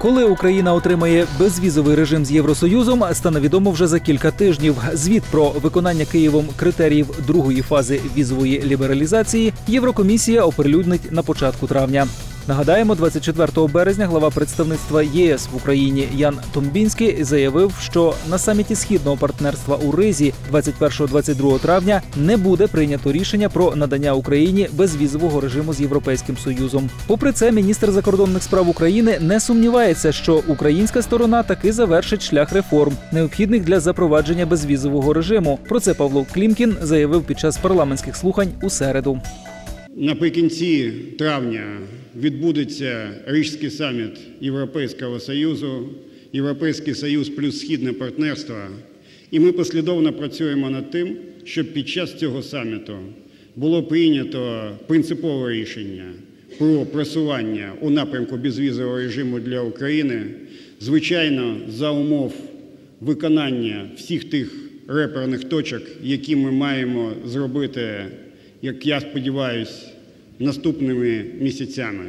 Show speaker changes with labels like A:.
A: Коли Україна отримає безвізовий режим з Євросоюзом, стане відомо вже за кілька тижнів. Звіт про виконання Києвом критеріїв другої фази візової лібералізації Єврокомісія оприлюднить на початку травня. Нагадаємо, 24 березня глава представництва ЄС в Україні Ян Томбінський заявив, що на саміті східного партнерства у Ризі 21-22 травня не буде прийнято рішення про надання Україні безвізового режиму з Європейським Союзом. Попри це, міністр закордонних справ України не сумнівається, що українська сторона таки завершить шлях реформ, необхідних для запровадження безвізового режиму. Про це Павло Клімкін заявив під час парламентських слухань у середу.
B: Наприкінці травня відбудеться Рижський саміт Європейського Союзу, Європейський Союз плюс Східне партнерство. І ми послідовно працюємо над тим, щоб під час цього саміту було прийнято принципове рішення про просування у напрямку безвізового режиму для України, звичайно, за умов виконання всіх тих реперних точок, які ми маємо зробити, як я сподіваюся, наступними місяцями.